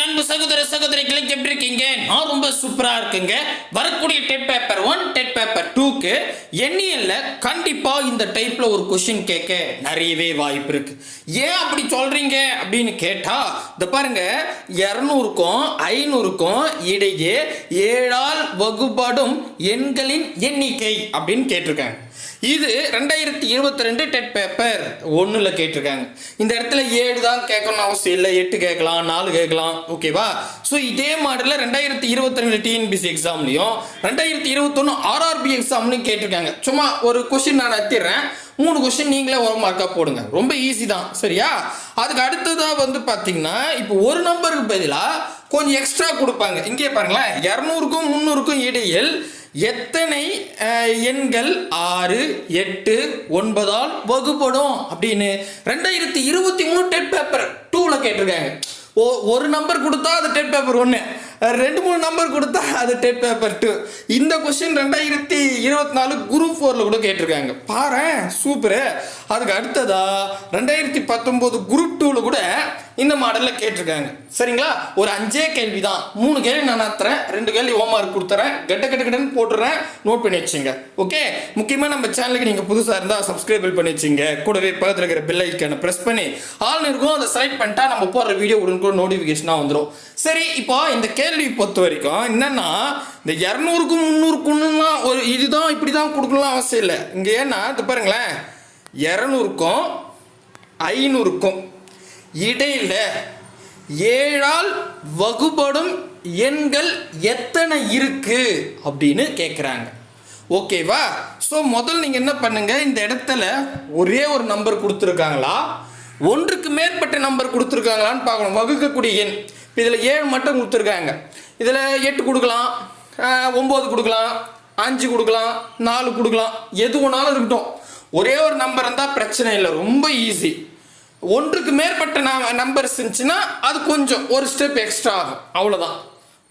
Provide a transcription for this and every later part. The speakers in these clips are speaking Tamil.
அன்பு சகோதர சகோதரிகளை எப்படி இருக்கீங்க? நான் ரொம்ப சூப்பரா இருக்குங்க. வரக்கூடிய TET paper one TET paper டூக்கு எண்ணியல்ல கண்டிப்பா இந்த டைப்ல ஒரு கொஸ்டின் கேட்க நிறையவே வாய்ப்பு இருக்கு. ஏன் அப்படி சொல்றீங்க? அப்படின்னு கேட்டா இந்த பாருங்க இரநூறுக்கும் ஐநூறுக்கும் இடையே ஏழால் வகுப்படும் எண்களின் எண்ணிக்கை அப்படின்னு கேட்டிருக்காங்க. இது ரெண்டாயிரத்தி இருபத்தி ரெண்டு டெட் பேப்பர். ஒன்றில் கேட்டிருக்காங்க. இந்த இடத்துல ஏழு தான் கேட்கணும்னு அவசியம் இல்லை. எட்டு கேட்கலாம் நாலு கேட்கலாம். ஓகேவா ஸோ இதே மாடலில் ரெண்டாயிரத்தி இருபத்தி ரெண்டு டிஎன்பிசி எக்ஸாம்லையும் ரெண்டாயிரத்தி இருபத்தொன்று ஆர்ஆர்பி எக்ஸாம்லையும் கேட்டிருக்காங்க. சும்மா ஒரு கொஷின் நான் நடத்திடுறேன் மூணு கொஸ்டின் நீங்களே ஒரு மார்க்காக போடுங்க. ரொம்ப ஈஸி தான். சரியா? அதுக்கு அடுத்ததாக வந்து பார்த்தீங்கன்னா இப்போ ஒரு நம்பருக்கு பதிலாக கொஞ்சம் எக்ஸ்ட்ரா கொடுப்பாங்க. இங்கே பாருங்களேன். இரநூறுக்கும் முந்நூறுக்கும் இடையில் எத்தனை எண்கள் ஆறு எட்டு ஒன்பதால் வகுப்படும் அப்படின்னு ரெண்டாயிரத்தி இருபத்தி மூணு டெட் பேப்பர் டூவில் கேட்டிருக்காங்க. ஓ ஒரு நம்பர் கொடுத்தா அது டெட் பேப்பர் ஒன்று ரெண்டு மூணு நம்பர் கொடுத்தா அது டெட் பேப்பர் டூ. இந்த கொஸ்டின் ரெண்டாயிரத்தி இருபத்தி நாலு குரூப் ஃபோரில் கூட கேட்டிருக்காங்க. பாரு சூப்பரு. அதுக்கு அடுத்ததா ரெண்டாயிரத்தி பத்தொம்போது குரூப் டூவில் கூட இந்த மாடலில் கேட்டிருக்காங்க. சரிங்களா? ஒரு அஞ்சே கேள்வி தான் மூணு கேள்வி நான் நடத்துறேன். ரெண்டு கேள்வி ஹோம்ஒர்க் கொடுத்துறேன். கெட்ட கெட்ட கெட்டன்னு போட்டுறேன். நோட் பண்ணி வச்சுங்க. ஓகே முக்கியமாக நம்ம சேனலுக்கு நீங்கள் புதுசாக இருந்தால் சப்ஸ்கிரைப் பண்ணி வச்சுங்க. கூடவே பக்கத்தில் இருக்கிற பெல் ஐக்கானை ப்ரெஸ் பண்ணி ஆல் இருக்கும் அதை செலக்ட் பண்ணிட்டா நம்ம போடுற வீடியோ உடனுக்குள்ள நோட்டிஃபிகேஷனாக வந்துடும் சரி இப்போ இந்த கேள்வி பொறுத்த வரைக்கும் என்னென்னா இந்த இரநூறுக்கும் முந்நூறுக்குன்னுலாம் ஒரு இதுதான் இப்படி தான் கொடுக்கலாம் அவசியம் இல்லை. இங்கே ஏன்னா இது பாருங்களேன். இரநூறுக்கும் ஐநூறுக்கும் இடையில் ஏழால் வகுப்படும் எண்கள் எத்தனை இருக்கு? அப்படின்னு கேட்குறாங்க ஓகேவா ஸோ முதல் நீங்கள் என்ன பண்ணுங்க? இந்த இடத்துல ஒரே ஒரு நம்பர் கொடுத்துருக்காங்களா? ஒன்றுக்கு மேற்பட்ட நம்பர் கொடுத்துருக்காங்களான்னு பார்க்கணும். வகுக்கக்கூடிய எண். இதில் ஏழு மட்டும் கொடுத்துருக்காங்க. இதில் எட்டு கொடுக்கலாம். ஒம்பது கொடுக்கலாம். அஞ்சு கொடுக்கலாம். நாலு கொடுக்கலாம். எது வேணாலும் இருக்கட்டும். ஒரே ஒரு நம்பர் இருந்தால் பிரச்சனை இல்லை. ரொம்ப ஈஸி ஒன்றுக்கு மேற்பட்ட நம்பர்ஸ் இருந்துச்சுன்னா அது கொஞ்சம் ஒரு ஸ்டெப் எக்ஸ்ட்ரா ஆகும். அவ்வளோதான்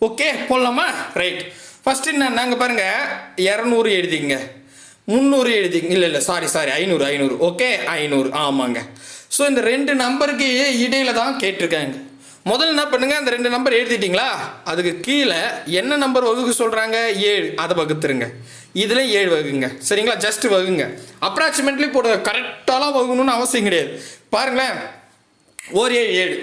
ஓகே போடலாமா? ரைட் ஃபஸ்ட்டு என்ன நாங்கள் பாருங்கள் இரநூறு எழுதிங்க முந்நூறு எழுதிங்க இல்லை இல்லை சாரி சாரி ஐநூறு ஐநூறு. ஓகே ஐநூறு. ஆமாங்க. ஸோ இந்த ரெண்டு நம்பருக்கு இடையில தான் கேட்டிருக்காங்க. முதல்ல என்ன பண்ணுங்க அந்த ரெண்டு நம்பர் எழுதிட்டீங்களா? அதுக்கு கீழே என்ன நம்பர் வகுக்க சொல்கிறாங்க ஏழு. அதை வகுத்துருங்க. இதில் ஏழு வகுங்க. சரிங்களா? ஜஸ்ட் வகுங்க. அப்ராக்சிமேட்லி போடுங்க. கரெக்டாலாம் வகுணும்னு அவசியம் கிடையாது. பாருங்களேன். ஓர் ஏழு ஏழு.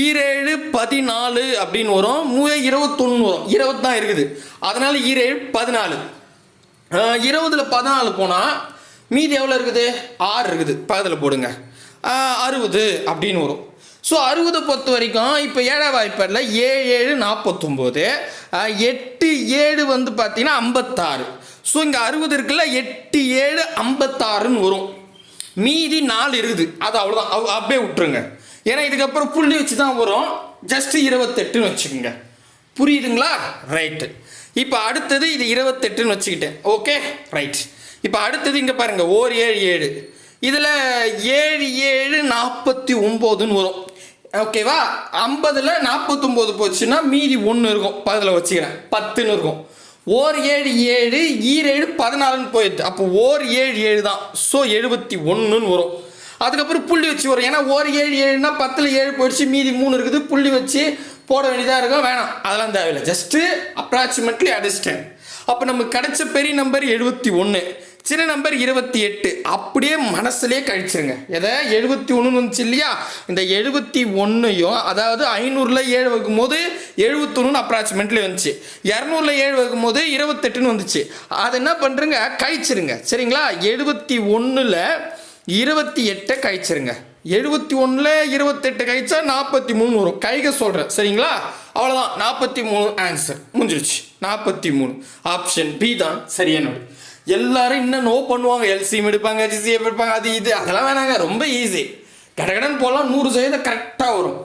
ஈரேழு பதினாலு அப்படின்னு வரும். மூவே இருபத்தொன்று வரும். இருபது தான் இருக்குது. அதனால ஈரேழு பதினாலு. இருபதில் இருபதுல பதினாலு போனால் மீதி எவ்வளோ இருக்குது? ஆறு இருக்குது. பக்கத்தில் போடுங்க. அறுபது அப்படின்னு வரும். ஸோ அறுபதை பொறுத்த வரைக்கும் இப்போ ஏழாம் வாய்ப்பாடில் ஏழு ஏழு நாற்பத்தொம்போது எட்டு ஏழு வந்து பார்த்தீங்கன்னா ஐம்பத்தாறு. ஸோ இங்கே அறுபது இருக்குல்ல எட்டு ஏழு ஐம்பத்தாறுன்னு வரும். மீதி நாலு இருக்குது. அது அவ்வளோதான் அவ அப்படியே விட்டுருங்க. ஏன்னா இதுக்கப்புறம் புள்ளி வச்சு தான் வரும். ஜஸ்ட் இருபத்தெட்டுன்னு வச்சுக்கோங்க. புரியுதுங்களா? ரைட்டு இப்போ அடுத்தது இது இருபத்தெட்டுன்னு வச்சுக்கிட்டேன். ஓகே ரைட் இப்போ அடுத்தது இங்கே பாருங்கள் ஓர் ஏழு ஏழு. இதில் ஏழு ஏழு நாற்பத்தி ஒம்போதுன்னு வரும். ஓகேவா ஐம்பதில் நாற்பத்தொம்போது போச்சுன்னா மீதி ஒன்று இருக்கும். பதில் வச்சுக்கிறேன். பத்துன்னு இருக்கும். ஓர் ஏழு ஏழு ஈரேழு பதினாலுன்னு போயிடுது அப்போ ஓர் ஏழு ஏழு தான். ஸோ எழுபத்தி ஒன்றுன்னு வரும். அதுக்கப்புறம் புள்ளி வச்சு வரும். ஏன்னா ஓர் ஏழு ஏழுனா பத்தில் ஏழு போயிடுச்சு மீதி மூணு இருக்குது. புள்ளி வச்சு போட வேண்டியதாக இருக்கும். வேணாம். அதெல்லாம் தேவையில்லை. ஜஸ்ட்டு அப்ராக்சிமேட்லி அடிச்சிட்டேன் அப்போ நமக்கு கிடைச்ச பெரிய நம்பர் எழுபத்தி ஒன்று சின்ன நம்பர் இருபத்தி எட்டு. அப்படியே மனசுலேயே கழிச்சிருங்க. எதை? எழுபத்தி ஒன்றுன்னு வந்துச்சு இல்லையா? இந்த எழுபத்தி ஒன்றையும் அதாவது ஐநூறில் ஏழு வைக்கும் போது எழுபத்தொன்னு அப்ராக்சிமேட்லி வந்துச்சு. இரநூறுல ஏழு வைக்கும் போது இருபத்தெட்டுன்னு வந்துச்சு. அதை என்ன பண்ணுறங்க கழிச்சிருங்க. சரிங்களா? எழுபத்தி ஒன்றில் இருபத்தி எட்டை கழிச்சிருங்க. எழுபத்தி ஒன்றில் இருபத்தெட்டு கழிச்சா நாற்பத்தி மூணு வரும். கைக சொல்கிறேன் சரிங்களா? அவ்வளோதான் நாற்பத்தி மூணு ஆன்சர் முடிஞ்சிருச்சு. நாற்பத்தி மூணு. ஆப்ஷன் பி தான். சரியானது எல்லாரும் இன்னும் நோ பண்ணுவாங்க. எல்சிஎம் எடுப்பாங்க ஜிசிஎம் எடுப்பாங்க அது இது. அதெல்லாம் வேணாங்க ரொம்ப ஈஸி கடகடன் போகலாம் நூறு சதவீதம் கரெக்டாக வரும்.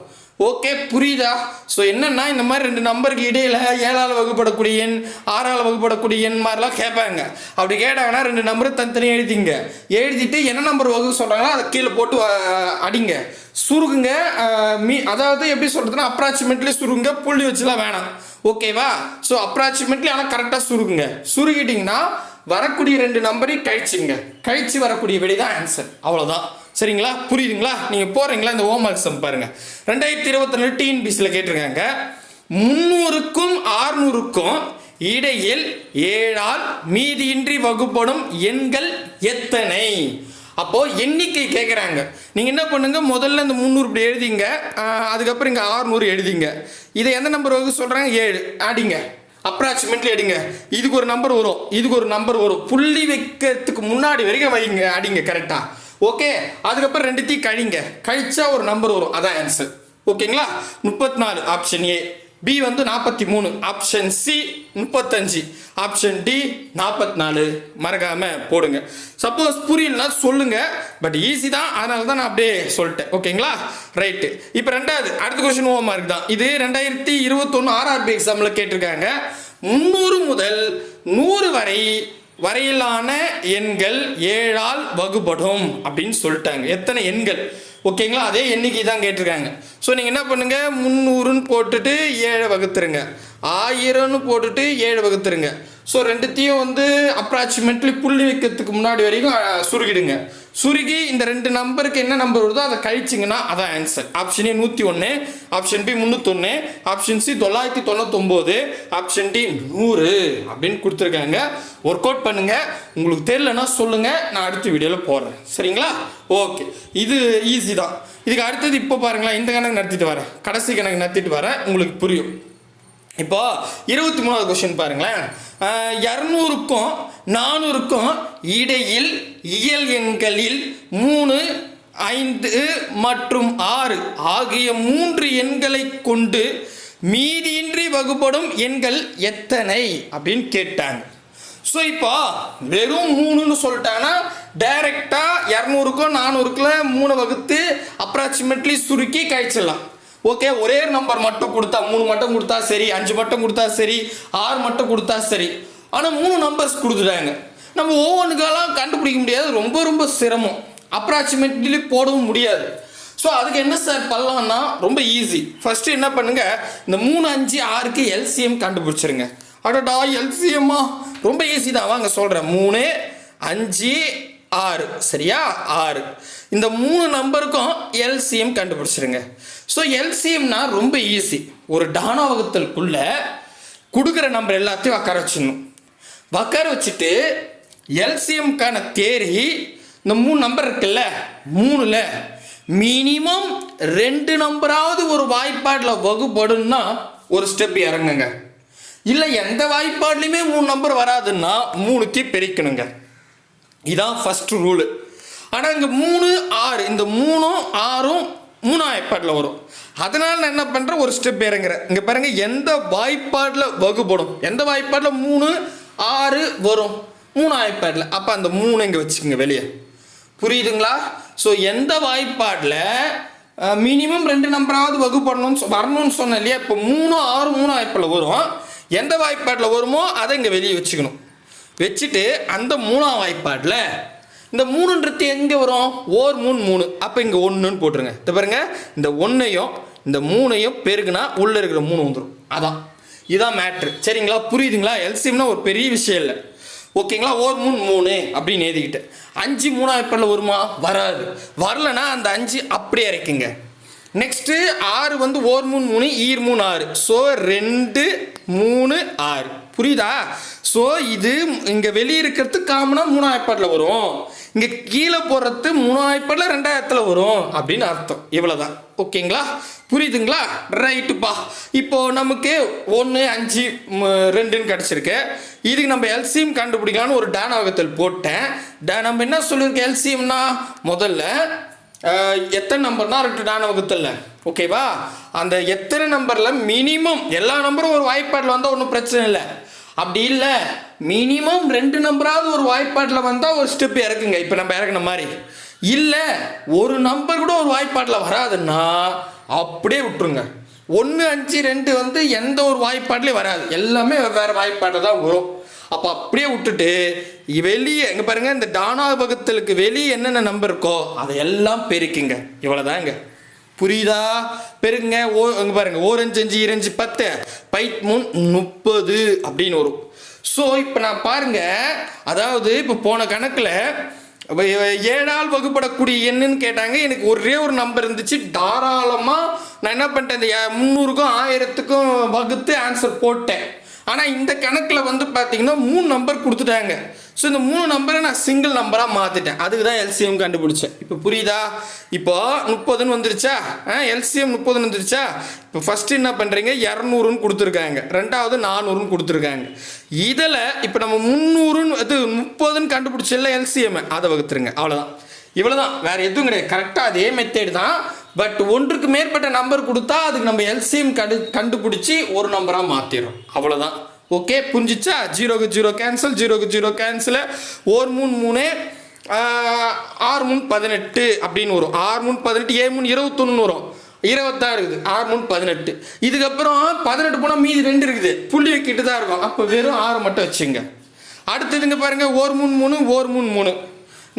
ஓகே புரியுதா? ஸோ என்னன்னா இந்த மாதிரி ரெண்டு நம்பருக்கு இடையில ஏழால் வகுப்படக்கூடிய எண் ஆறால் வகுப்படக்கூடிய எண் மாதிரிலாம் கேட்பாங்க. அப்படி கேட்டாங்கன்னா ரெண்டு நம்பரை தனித்தனியாக எழுதிங்க. எழுதிட்டு என்ன நம்பர் வகுப்பு சொல்கிறாங்களோ அதை கீழே போட்டு அடிங்க. சுருகுங்க மீ அதாவது எப்படி சொல்கிறதுனா அப்ராக்சிமேட்லி சுருங்க புள்ளி வச்சுலாம் வேணாம். ஓகேவா ஸோ அப்ராக்சிமேட்லி ஆனால் கரெக்டாக சுருங்க சுருகிட்டிங்கன்னா வரக்கூடிய ரெண்டு நம்பரையும் கழிச்சுங்க. கழிச்சு வரக்கூடிய விடை தான் ஆன்சர் அவ்வளோதான் சரிங்களா? புரியுதுங்களா? நீங்கள் போகிறீங்களா இந்த ஹோம்ஒர்க் சம் பாருங்கள் ரெண்டாயிரத்தி இருபத்தி ரெண்டு டிஎன்பிசியில் கேட்டிருக்காங்க. முந்நூறுக்கும் ஆறுநூறுக்கும் இடையில் ஏழால் மீதியின்றி வகுப்படும் எண்கள் எத்தனை? அப்போ எண்ணிக்கை கேட்குறாங்க நீங்கள் என்ன பண்ணுங்க? முதல்ல இந்த முந்நூறு இப்படி எழுதிங்க. அதுக்கப்புறம் இங்கே ஆறுநூறு எழுதிங்க. இதை எந்த நம்பர் வகுப்பு சொல்கிறாங்க ஏழு. அடிங்க அப்ராக்சிமேட்லி அடிங்க. இதுக்கு ஒரு நம்பர் வரும். இதுக்கு ஒரு நம்பர் வரும். புள்ளி வைக்கிறதுக்கு முன்னாடி வரைக்கும் வைங்க. அடிங்க கரெக்டாக ஓகே அதுக்கப்புறம் ரெண்டுத்தையும் கழிங்க. கழிச்சா ஒரு நம்பர் வரும். அதான் ஆன்சர் ஓகேங்களா முப்பத்தி நாலு ஆப்ஷன் ஏ பி வந்து நாற்பத்தி மூணு. ஆப்ஷன் சி முப்பத்தஞ்சு. ஆப்ஷன் டி நாற்பத்தி நாலு. மறக்காமல் போடுங்க. சப்போஸ் புரியலனா சொல்லுங்க. பட் ஈஸி தான். அதனால தான் நான் அப்படியே சொல்லிட்டேன். ஓகேங்களா ரைட்டு இப்போ ரெண்டாவது அடுத்த கொஸ்டின் ஓ மார்க் தான். இது ரெண்டாயிரத்தி இருபத்தொன்று ஆர்ஆர்பி எக்ஸாமில் கேட்டிருக்காங்க. முந்நூறு முதல் நூறு வரை வரையிலான எண்கள் ஏழால் வகுபடும் அப்படின்னு சொல்லிட்டாங்க. எத்தனை எண்கள்? ஓகேங்களா? அதே எண்ணிக்கை தான் கேட்டிருக்காங்க. ஸோ நீங்கள் என்ன பண்ணுங்கள் முந்நூறுன்னு போட்டுட்டு ஏழை வகுத்துருங்க. ஆயிரம்னு போட்டுட்டு ஏழு வகுத்துருங்க. ஸோ ரெண்டுத்தையும் வந்து அப்ராக்சிமேட்லி புள்ளி வைக்கிறதுக்கு முன்னாடி வரைக்கும் சுருகிடுங்க. சுருகி இந்த ரெண்டு நம்பருக்கு என்ன நம்பர் வருதோ அதை கழிச்சிங்கன்னா அதான் ஆன்சர் ஆப்ஷன் ஏ நூற்றி ஒன்று ஆப்ஷன் பி முந்நூற்றொன்று ஆப்ஷன் சி தொள்ளாயிரத்தி தொண்ணூத்தொம்போது ஆப்ஷன் டி நூறு அப்படின்னு கொடுத்துருக்காங்க. ஒர்க் அவுட் பண்ணுங்கள் உங்களுக்கு தெரியலன்னா சொல்லுங்கள் நான் அடுத்த வீடியோவில் போடுறேன் சரிங்களா? ஓகே இது ஈஸி தான். இதுக்கு அடுத்தது இப்போ பாருங்களேன். இந்த கணக்கு நடத்திட்டு வரேன். கடைசி கணக்கு நடத்திட்டு வரேன். உங்களுக்கு புரியும். இப்போ இருபத்தி மூணாவது கொஸ்டின் பாருங்களேன். இரநூறுக்கும் நானூறுக்கும் இடையில் இயல் எண்களில் மூணு ஐந்து மற்றும் ஆறு ஆகிய மூன்று எண்களை கொண்டு மீதியின்றி வகுப்படும் எண்கள் எத்தனை அப்படின்னு கேட்டாங்க. ஸோ இப்போ வெறும் மூணுன்னு சொல்லிட்டாங்கன்னா டைரெக்டாக இரநூறுக்கும் நானூறுக்குள்ள மூணு வகுத்து அப்ராக்சிமேட்லி சுருக்கி கழிச்சிடலாம். ஓகே ஒரே நம்பர் மட்டும் கொடுத்தா மூணு மட்டும் கொடுத்தா சரி அஞ்சு மட்டும் கொடுத்தா சரி ஆறு மட்டும் கொடுத்தா சரி. ஆனால் மூணு நம்பர்ஸ் கொடுத்துட்டாங்க. நம்ம ஒவ்வொன்றுக்கெல்லாம் கண்டுபிடிக்க முடியாது. ரொம்ப ரொம்ப சிரமம். அப்ராக்சிமேட்லி போடவும் முடியாது. ஸோ அதுக்கு என்ன சார் பண்ணலாம்னா ரொம்ப ஈஸி ஃபஸ்ட்டு என்ன பண்ணுங்க இந்த மூணு அஞ்சு ஆறுக்கு எல்சிஎம் கண்டுபிடிச்சிருங்க. அடடா எல்சிஎம்மா ரொம்ப ஈஸி தான். வாங்க சொல்கிறேன் மூணு அஞ்சு ஆறு. சரியா? ஆறு. இந்த மூணு நம்பருக்கும் எல்சிஎம் கண்டுபிடிச்சிருங்க. ஸோ எல்சிஎம்னா ரொம்ப ஈஸி ஒரு டானாவகத்திற்குள்ள கொடுக்குற நம்பர் எல்லாத்தையும் உக்கார வச்சிடணும். உக்கார வச்சுட்டு எல்சிஎம்க்கான தேரி இந்த மூணு நம்பர் இருக்குல்ல மூணுல மினிமம் ரெண்டு நம்பராவது ஒரு வாய்ப்பாட்டில் வகுப்படும்னா ஒரு ஸ்டெப் இறங்குங்க. இல்லை எந்த வாய்ப்பாட்லையுமே மூணு நம்பர் வராதுன்னா மூணுக்கு பிரிக்கணுங்க. இதான் ஃபஸ்ட்டு ரூலு ஆனால் இங்கே மூணு ஆறு இந்த மூணும் ஆறும் மூணு வாய்ப்பாட்டில் வரும். அதனால் நான் என்ன பண்ணுறேன் ஒரு ஸ்டெப் இறங்குறேன் இங்கே பாருங்க எந்த வாய்ப்பாட்டில் வகுப்படும் எந்த வாய்ப்பாட்டில் மூணு ஆறு வரும்? மூணு வாய்ப்பாட்டில் அப்போ அந்த மூணு இங்கே வச்சுக்கோங்க வெளியே. புரியுதுங்களா? ஸோ எந்த வாய்ப்பாட்டில் மினிமம் ரெண்டு நம்பராவது வகுப்படணும்னு சொ- வரணும்னு சொன்னேன் இல்லையா? இப்போ மூணு ஆறு மூணு வாய்ப்பாட்டில் வரும். எந்த வாய்ப்பாட்டில் வருமோ அதை இங்கே வெளியே வச்சுக்கணும். வச்சுட்டு அந்த மூணாம் வாய்ப்பாட்டில் இந்த மூணுன்றது எங்கே வரும்? ஓர் மூணு மூணு. அப்போ இங்கே ஒன்றுன்னு போட்டுருங்க. இதை பாருங்க. இந்த ஒன்றையும் இந்த மூணையும் பெருக்குனா உள்ளே இருக்கிற மூணு வந்துடும் அதான். இதான் மேட்ரு சரிங்களா? புரியுதுங்களா? எல்சியம்னா ஒரு பெரிய விஷயம் இல்லை. ஓகேங்களா ஓர் மூணு மூணு அப்படின்னு எழுதிக்கிட்டேன் அஞ்சு மூணா வாய்ப்பாடில் வருமா? வராது. வரலன்னா அந்த அஞ்சு அப்படியே இறக்குங்க. நெக்ஸ்ட்டு ஆறு வந்து ஓர் மூணு மூணு ஈர் மூணு ஆறு. ஸோ ரெண்டு மூணு ஆறு. புரியுதா? ஸோ இது இங்கே வெளியே இருக்கிறது காமனாக மூணாயிரப்பாட்டில் வரும். இங்கே கீழே போடுறது மூணாயிரப்பாட்டில் ரெண்டாயிரத்தில் வரும் அப்படின்னு அர்த்தம். இவ்வளோதான் ஓகேங்களா? புரியுதுங்களா? ரைட்டுப்பா இப்போது நமக்கு ஒன்று அஞ்சு ரெண்டுன்னு கிடச்சிருக்கு. இதுக்கு நம்ம எல்சிஎம் கண்டுபிடிக்கலாம்னு ஒரு டேனாகத்தில் போட்டேன். டே நம்ம என்ன சொல்லியிருக்கோம் எல்சிஎம்னா? முதல்ல எத்தனை நம்பர்னா ரெண்டு டான வகுத்தல்ல ஓகேவா? அந்த எத்தனை நம்பரில் மினிமம் எல்லா நம்பரும் ஒரு வாய்ப்பாட்டில் வந்தால் ஒன்றும் பிரச்சனை இல்லை. அப்படி இல்லை. மினிமம் ரெண்டு நம்பராவது ஒரு வாய்ப்பாட்டில் வந்தால் ஒரு ஸ்டெப் இறக்குங்க. இப்போ நம்ம இறக்குன மாதிரி. இல்லை ஒரு நம்பர் கூட ஒரு வாய்ப்பாட்டில் வராதுன்னா அப்படியே விட்டுருங்க. ஒன்று அஞ்சு ரெண்டு வந்து எந்த ஒரு வாய்ப்பாட்டிலையும் வராது. எல்லாமே வேறு வாய்ப்பாட்டில் தான் வரும். அப்போ அப்படியே விட்டுட்டு வெளியே எங்கே பாருங்கள் இந்த டானா பகுத்தலுக்கு வெளியே என்னென்ன நம்பர் இருக்கோ அதை எல்லாம் பெருக்குங்க. இவ்வளோதாங்க புரியுதா? பெருங்க ஓ அங்கே பாருங்க ஓரஞ்சு அஞ்சு இரஞ்சு பத்து பைத் மூணு முப்பது அப்படின்னு வரும். ஸோ இப்போ நான் பாருங்க அதாவது இப்போ போன கணக்கில் ஏழால் வகுப்படக்கூடிய எண்ணுன்னு கேட்டாங்க. எனக்கு ஒரே ஒரு நம்பர் இருந்துச்சு. தாராளமாக நான் என்ன பண்ணிட்டேன் இந்த முந்நூறுக்கும் ஆயிரத்துக்கும் வகுத்து ஆன்சர் போட்டேன். ஆனால் இந்த கணக்கில் வந்து பார்த்தீங்கன்னா மூணு நம்பர் கொடுத்துட்டாங்க. ஸோ இந்த மூணு நம்பரை நான் சிங்கிள் நம்பராக மாற்றிட்டேன் அதுக்கு தான் எல்சிஎம் கண்டுபிடிச்சேன். இப்போ புரியுதா? இப்போ முப்பதுன்னு வந்துருச்சா? ஆ எல்சிஎம் முப்பதுன்னு வந்துருச்சா? இப்போ ஃபஸ்ட்டு என்ன பண்ணுறீங்க இரநூறுன்னு கொடுத்துருக்காங்க. ரெண்டாவது நானூறுன்னு கொடுத்துருக்காங்க. இதில் இப்போ நம்ம முந்நூறுன்னு இது முப்பதுன்னு கண்டுபிடிச்சல எல்சிஎம் அதை வகுத்துருங்க. அவ்வளோதான் இவ்வளோதான் வேறு எதுவும் கிடையாது. கரெக்டாக அதே மெத்தேடு தான். பட் ஒன்றுக்கு மேற்பட்ட நம்பர் கொடுத்தா அதுக்கு நம்ம எல்சிஎம் கண்டு கண்டுபிடிச்சி ஒரு நம்பராக மாற்றிடும் அவ்வளோதான் ஓகே புரிஞ்சிச்சா? ஜீரோக்கு ஜீரோ கேன்சல் ஜீரோக்கு ஜீரோ கேன்சல் ஒரு மூணு மூணு ஆறு மூணு பதினெட்டு அப்படின்னு வரும். ஆறு மூணு பதினெட்டு ஏழு மூணு இருபத்தொன்னு வரும். இருபத்தாறு இருக்குது. ஆறு மூணு பதினெட்டு. இதுக்கப்புறம் பதினெட்டு போனால் மீதி ரெண்டு இருக்குது. புள்ளி வைக்கிட்டு தான் இருக்கும். அப்போ வெறும் ஆறு மட்டும் வச்சுங்க அடுத்ததுங்க பாருங்க. ஒரு மூணு மூணு ஒரு மூணு மூணு.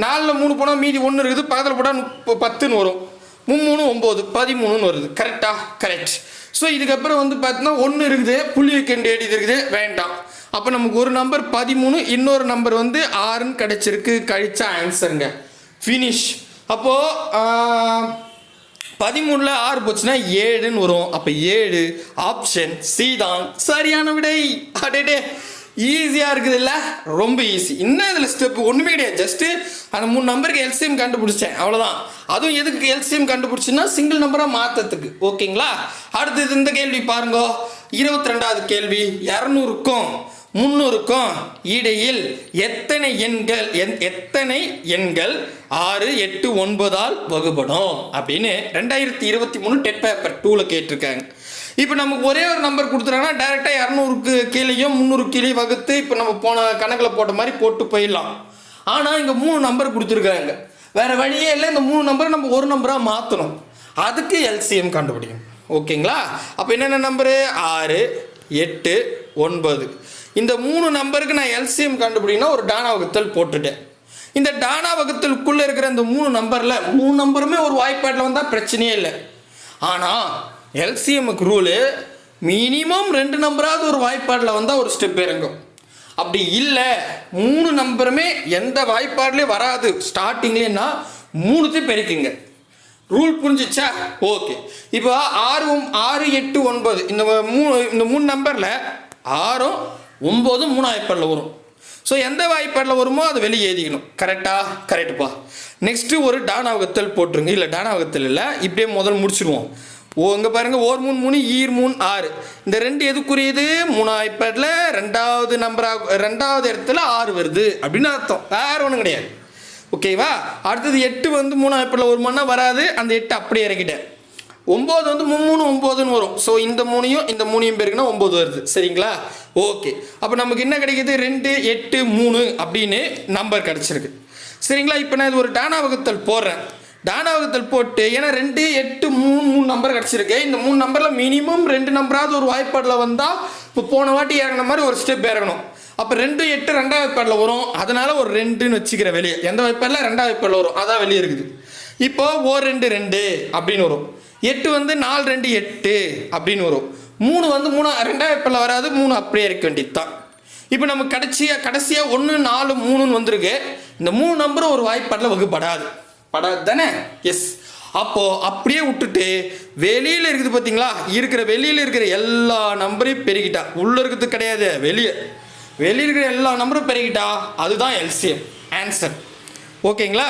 நாலில் மூணு போனால் மீதி ஒன்று இருக்குது. பக்கத்தில் போட்டால் முப்ப பத்துன்னு வரும். மும்மூணு ஒம்பது பதிமூணுன்னு வருது. கரெக்டா கரெக்ட் ஸோ இதுக்கப்புறம் வந்து பார்த்தீங்கன்னா ஒன்று இருக்குது. புள்ளி வைக்க வேண்டியது இருக்குது. வேண்டாம். அப்போ நமக்கு ஒரு நம்பர் பதிமூணு இன்னொரு நம்பர் வந்து ஆறுன்னு கிடச்சிருக்கு. கழிச்சா ஆன்சருங்க ஃபினிஷ் அப்போது பதிமூணில் ஆறு போச்சுன்னா ஏழுன்னு வரும். அப்போ ஏழு ஆப்ஷன் சி தான். சரியான விடை. அடேடே. ஈஸியாக இருக்குது இல்லை ரொம்ப ஈஸி இன்னும் இதில் ஸ்டெப் ஒன்றுமே கிடையாது. ஜஸ்ட்டு அந்த மூணு நம்பருக்கு எல்சிஎம் கண்டுபிடிச்சேன். அவ்வளோதான் அதுவும் எதுக்கு எல்சிஎம் கண்டுபிடிச்சுன்னா சிங்கிள் நம்பராக மாற்றத்துக்கு ஓகேங்களா? அடுத்தது இந்த கேள்வி பாருங்க. இருபத்தி ரெண்டாவது கேள்வி. இரநூறுக்கும் முந்நூறுக்கும் இடையில் எத்தனை எண்கள் என்- எத்தனை எண்கள் ஆறு எட்டு ஒன்பதால் வகுப்படும் அப்படின்னு ரெண்டாயிரத்தி இருபத்தி மூணு டெட் பேப்பர் டூவில் கேட்டிருக்காங்க. இப்போ நமக்கு ஒரே ஒரு நம்பர் கொடுத்துட்டாங்கன்னா டேரெக்டாக இரநூறுக்கு கீழேயும் முந்நூறு கீழே வகுத்து இப்போ நம்ம போன கணக்கில் போட்ட மாதிரி போட்டு போயிடலாம். ஆனால் இங்கே மூணு நம்பர் கொடுத்துருக்காங்க வேறு வழியே இல்லை இந்த மூணு நம்பரை நம்ம ஒரு நம்பராக மாற்றணும் அதுக்கு எல்சிஎம் கண்டுபிடிக்கும் ஓகேங்களா? அப்போ என்னென்ன நம்பரு ஆறு எட்டு ஒன்பது. இந்த மூணு நம்பருக்கு நான் எல்சிஎம் கண்டுபிடிக்கணும் ஒரு டானா வகுத்தல் போட்டுட்டேன். இந்த டானா வகுத்தலுக்குள்ளே இருக்கிற இந்த மூணு நம்பரில் மூணு நம்பருமே ஒரு வாய்ப்பாட்டில் வந்தால் பிரச்சனையே இல்லை. ஆனால் எல்சிஎம்முக்கு ரூலு மினிமம் ரெண்டு நம்பராவது ஒரு வாய்ப்பாட்டில் வந்தால் ஒரு ஸ்டெப் இறங்கும். அப்படி இல்லை மூணு நம்பருமே எந்த வாய்ப்பாடுலேயும் வராது. ஸ்டார்டிங்லேன்னா மூணுத்தையும் பெருக்குங்க. ரூல் புரிஞ்சிச்சா? ஓகே இப்போ ஆறு ஆறு எட்டு ஒன்பது. இந்த மூணு இந்த மூணு நம்பரில் ஆறும் ஒம்போதும் மூணு வாய்ப்பாடில் வரும். ஸோ எந்த வாய்ப்பாடில் வருமோ அதை வெளியே எழுதிக்கணும் கரெக்டாக கரெக்டுப்பா நெக்ஸ்ட்டு ஒரு டானாவகத்தல் போட்டுருங்க. இல்லை டானாவகத்தல் இல்லை. இப்படியே முதல் முடிச்சிடுவோம் ஓ இங்கே பாருங்க ஓர் மூணு மூணு ஈர் மூணு ஆறு. இந்த ரெண்டு எதுக்குரியது? மூணு ஐபேடில் ரெண்டாவது நம்பராக ரெண்டாவது இடத்துல ஆறு வருது. அப்படின்னு அர்த்தம். வேற ஒன்றும் கிடையாது. ஓகேவா அடுத்தது எட்டு வந்து மூணு ஐபேடில் ஒரு மணி வராது. அந்த எட்டு அப்படியே இறக்கிட்டேன். ஒம்பது வந்து மூணு ஒம்போதுன்னு வரும். ஸோ இந்த மூணையும் இந்த மூணையும் பேருக்குன்னா ஒம்பது வருது. சரிங்களா? ஓகே அப்போ நமக்கு என்ன கிடைக்குது? ரெண்டு எட்டு மூணு அப்படின்னு நம்பர் கிடச்சிருக்கு. சரிங்களா? இப்போ நான் இது ஒரு டானா வகுத்தல் போடுறேன். தானவகத்தில் போட்டு ஏன்னா ரெண்டு எட்டு மூணு மூணு நம்பர் கிடச்சிருக்கு. இந்த மூணு நம்பரில் மினிமம் ரெண்டு நம்பராவது ஒரு வாய்ப்பாடில் வந்தால் இப்போ போன வாட்டி இறங்கின மாதிரி ஒரு ஸ்டெப் இறங்கணும். அப்போ ரெண்டு எட்டு ரெண்டாவது வாய்ப்பாடில் வரும். அதனால் ஒரு ரெண்டுன்னு வச்சுக்கிற வெளியே. எந்த வாய்ப்பாடில்? ரெண்டாவது வாய்ப்பாடில் வரும். அதான் வெளியே இருக்குது. இப்போ ஓ ரெண்டு ரெண்டு அப்படின்னு வரும். எட்டு வந்து நாலு ரெண்டு எட்டு அப்படின்னு வரும். மூணு வந்து மூணு ரெண்டாவது வாய்ப்பாடில் வராது. மூணு அப்படியே இருக்க வேண்டியது தான் இப்போ நம்ம கடைசியாக கடைசியாக ஒன்று நாலு மூணுன்னு வந்திருக்கு. இந்த மூணு நம்பரும் ஒரு வாய்ப்பாடில் வகுப்படாது. படாது தானே எஸ் அப்போது அப்படியே விட்டுட்டு வெளியில் இருக்குது பார்த்தீங்களா இருக்கிற வெளியில் இருக்கிற எல்லா நம்பரையும் பெருகிட்டா உள்ளே இருக்கிறது கிடையாது வெளியே. வெளியில் இருக்கிற எல்லா நம்பரும் பெருகிட்டா அதுதான் எல்சிஎம் ஆன்சர் ஓகேங்களா?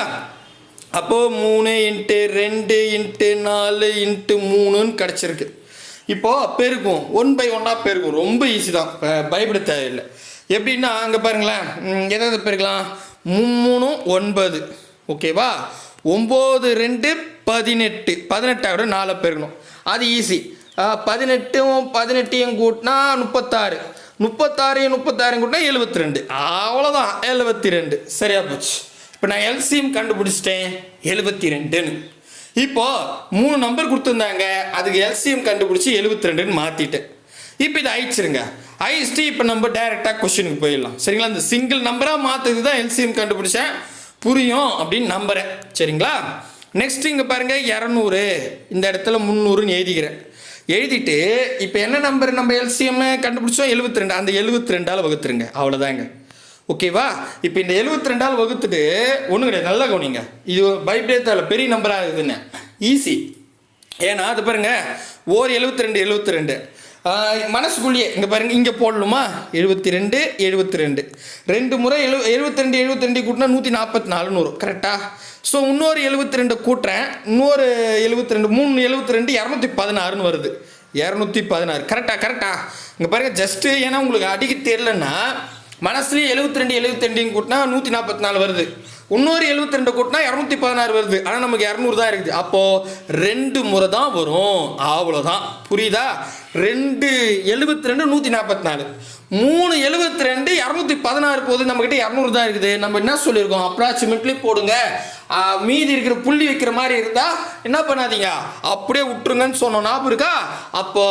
அப்போது மூணு இன்ட்டு ரெண்டு இன்ட்டு நாலு இன்ட்டு மூணுன்னு கிடச்சிருக்கு. இப்போது பெருக்கும் ஒன் பை ஒன்னாக பெருக்கும் ரொம்ப ஈஸி தான். பயப்பட தேவையில்லை. எப்படின்னா அங்கே பாருங்களேன். எதாவது பெருக்கலாம். மும்மூணும் ஒன்பது. ஓகேவா? ஒம்பது ரெண்டு பதினெட்டு. பதினெட்டாவோட நாலு பெருக்கணும் அது ஈஸி பதினெட்டும் பதினெட்டையும் கூட்டினா முப்பத்தாறு. முப்பத்தாறையும் முப்பத்தாறையும் கூட்டினா எழுபத்தி ரெண்டு அவ்வளோதான் எழுபத்தி ரெண்டு சரியா போச்சு. இப்போ நான் எல்சிஎம் கண்டுபிடிச்சிட்டேன். எழுபத்தி ரெண்டுன்னு இப்போது மூணு நம்பர் கொடுத்துருந்தாங்க. அதுக்கு எல்சிஎம் கண்டுபிடிச்சி எழுபத்தி ரெண்டுன்னு மாற்றிட்டேன் இப்போ இதை அழிச்சிருங்க. அழிச்சிட்டு இப்போ நம்ம டைரெக்டாக கொஷினுக்கு போயிடலாம். சரிங்களா? இந்த சிங்கிள் நம்பராக மாற்றுறது தான் எல்சிஎம் கண்டுபிடிச்சேன். புரியும் அப்படின்னு நம்புகிறேன் சரிங்களா? நெக்ஸ்ட் இங்கே பாருங்கள் இரநூறு. இந்த இடத்துல முந்நூறுன்னு எழுதிக்கிறேன். எழுதிட்டு இப்போ என்ன நம்பர் நம்ம எல்சிஎம் கண்டுபிடிச்சோம்? எழுபத்தி ரெண்டு அந்த எழுபத்தி ரெண்டால் வகுத்துருங்க. அவ்வளோதாங்க ஓகேவா? இப்போ இந்த எழுபத்தி ரெண்டால் வகுத்துட்டு ஒன்றும் கிடையாது. நல்லா கவனிங்க. இது பைப்டே பெரிய நம்பராக இருக்குதுன்னு. ஈஸி ஏன்னா அது பாருங்க ஓர் எழுபத்தி ரெண்டு எழுபத்தி ரெண்டு மனசுக்குள்ளேயே இங்கே பாருங்க இங்கே போடணுமா? எழுபத்தி ரெண்டு எழுபத்தி ரெண்டு ரெண்டு முறை எழு எழுபத்தி ரெண்டு எழுபத்தி ரெண்டு கூட்டினா நூற்றி நாற்பத்தி நாலுன்னு வரும் கரெக்டாக ஸோ இன்னொரு எழுபத்தி ரெண்டு கூட்டுறேன். இன்னொரு எழுபத்தி ரெண்டு மூணு எழுபத்தி ரெண்டு இரநூத்தி பதினாறுன்னு வருது. இரநூத்தி பதினாறு கரெக்டாக கரெக்டாக இங்கே பாருங்க ஜஸ்ட்டு ஏன்னா உங்களுக்கு அடிக்க தெரிலன்னா மனசுலேயே எழுபத்தி ரெண்டு எழுபத்தி ரெண்டு கூட்டினா நூற்றி நாற்பத்தி நாலு வருது. இன்னொரு எழுபத்தி ரெண்டு கூட்டினா இரநூத்தி பதினாறு வருது. ஆனால் நமக்கு இரநூறு தான் இருக்குது. அப்போது ரெண்டு முறை தான் வரும். அவ்வளோதான் புரியுதா? ரெண்டு எழுபத்தி ரெண்டு நூற்றி நாற்பத்தி நாலு மூணு எழுபத்தி ரெண்டு இரநூத்தி பதினாறு போகுது நம்மக்கிட்ட இரநூறு தான் இருக்குது. நம்ம என்ன சொல்லியிருக்கோம்? அப்ராக்சிமேட்லி போடுங்க. மீதி இருக்கிற புள்ளி வைக்கிற மாதிரி இருந்தால் என்ன பண்ணாதீங்க? அப்படியே விட்டுருங்கன்னு சொன்னோம். ஞாபகம் இருக்கா? அப்போ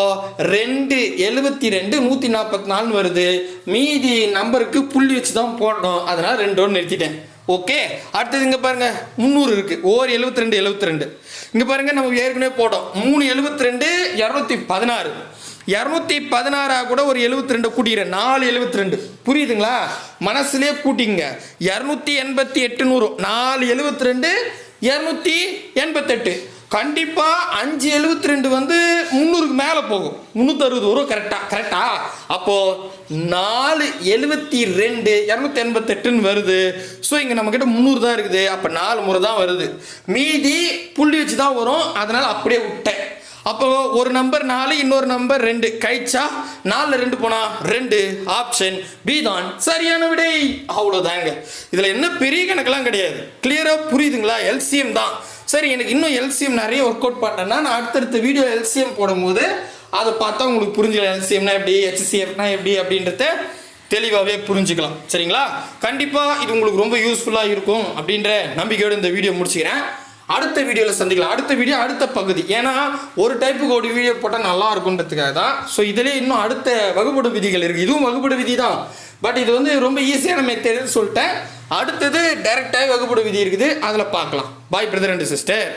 ரெண்டு எழுபத்தி ரெண்டு நூற்றி நாற்பத்தி நாலுன்னு வருது. மீதி நம்பருக்கு புள்ளி வச்சு தான் போடணும். அதனால் ரெண்டோடு நிறுத்திட்டேன். ஓகே? அடுத்தது இங்கே பாருங்க. முந்நூறு இருக்கு. ஓர் எழுபத்தி ரெண்டு எழுபத்தி ரெண்டு. இங்கே பாருங்க நம்ம ஏற்கனவே போட்டோம். மூணு எழுபத்தி ரெண்டு இரநூத்தி பதினாறு. இரநூத்தி பதினாறாக கூட ஒரு எழுபத்தி ரெண்டு கூட்டிக்கிறேன். நாலு எழுபத்தி ரெண்டு புரியுதுங்களா? மனசுலேயே கூட்டிங்க இரநூத்தி எண்பத்தி எட்டு நூறு. நாலு எழுபத்தி ரெண்டு இரநூத்தி எண்பத்தெட்டு. கண்டிப்பாக அஞ்சு எழுபத்தி ரெண்டு வந்து முந்நூறுக்கு மேலே போகும். முந்நூற்றறுபது வரும் கரெக்டாக கரெக்டா அப்போது நாலு எழுபத்தி ரெண்டு இரநூத்தி எண்பத்தெட்டுன்னு வருது. ஸோ இங்கே நம்மக்கிட்ட முந்நூறு தான் இருக்குது. அப்போ நாலு முறை தான் வருது. மீதி புள்ளி வச்சு தான் வரும். அதனால் அப்படியே விட்டேன். அப்போ ஒரு நம்பர் நாலு இன்னொரு நம்பர் ரெண்டு. கழிச்சா நாலில் ரெண்டு போனா ரெண்டு. ஆப்ஷன் பி தான் சரியான விடை. அவ்வளோதாங்க இதில் என்ன பெரிய கணக்கெல்லாம் கிடையாது. கிளியராக புரியுதுங்களா? எல்சிஎம் தான். சரி எனக்கு இன்னும் எல்சிஎம் நிறைய ஒர்க் அவுட் பண்ணேன்னா நான் அடுத்தடுத்த வீடியோ எல்சிஎம் போடும்போது அதை பார்த்தா உங்களுக்கு புரிஞ்சுக்கலாம். எல்சிஎம்னா எப்படி? ஹெச்சிஎஃப்னா எப்படி? அப்படின்றத தெளிவாகவே புரிஞ்சுக்கலாம். சரிங்களா? கண்டிப்பாக இது உங்களுக்கு ரொம்ப யூஸ்ஃபுல்லாக இருக்கும் அப்படின்ற நம்பிக்கையோடு இந்த வீடியோ முடிச்சுக்கிறேன். அடுத்த வீடியோவில் சந்திக்கலாம். அடுத்த வீடியோ அடுத்த பகுதி. ஏன்னா ஒரு டைப்புக்கு ஒரு வீடியோ போட்டால் நல்லா இருக்குன்றதுக்காக தான். ஸோ இதிலே இன்னும் அடுத்த வகுப்படும் விதிகள் இருக்குது இதுவும் வகுப்படு விதி தான். பட் இது வந்து ரொம்ப ஈஸியான மெத்தேடுன்னு சொல்லிட்டேன். அடுத்தது டைரெக்டாக வகுப்படு விதி இருக்குது. அதில் பார்க்கலாம். பாய் பிரதர் அண்ட் சிஸ்டர்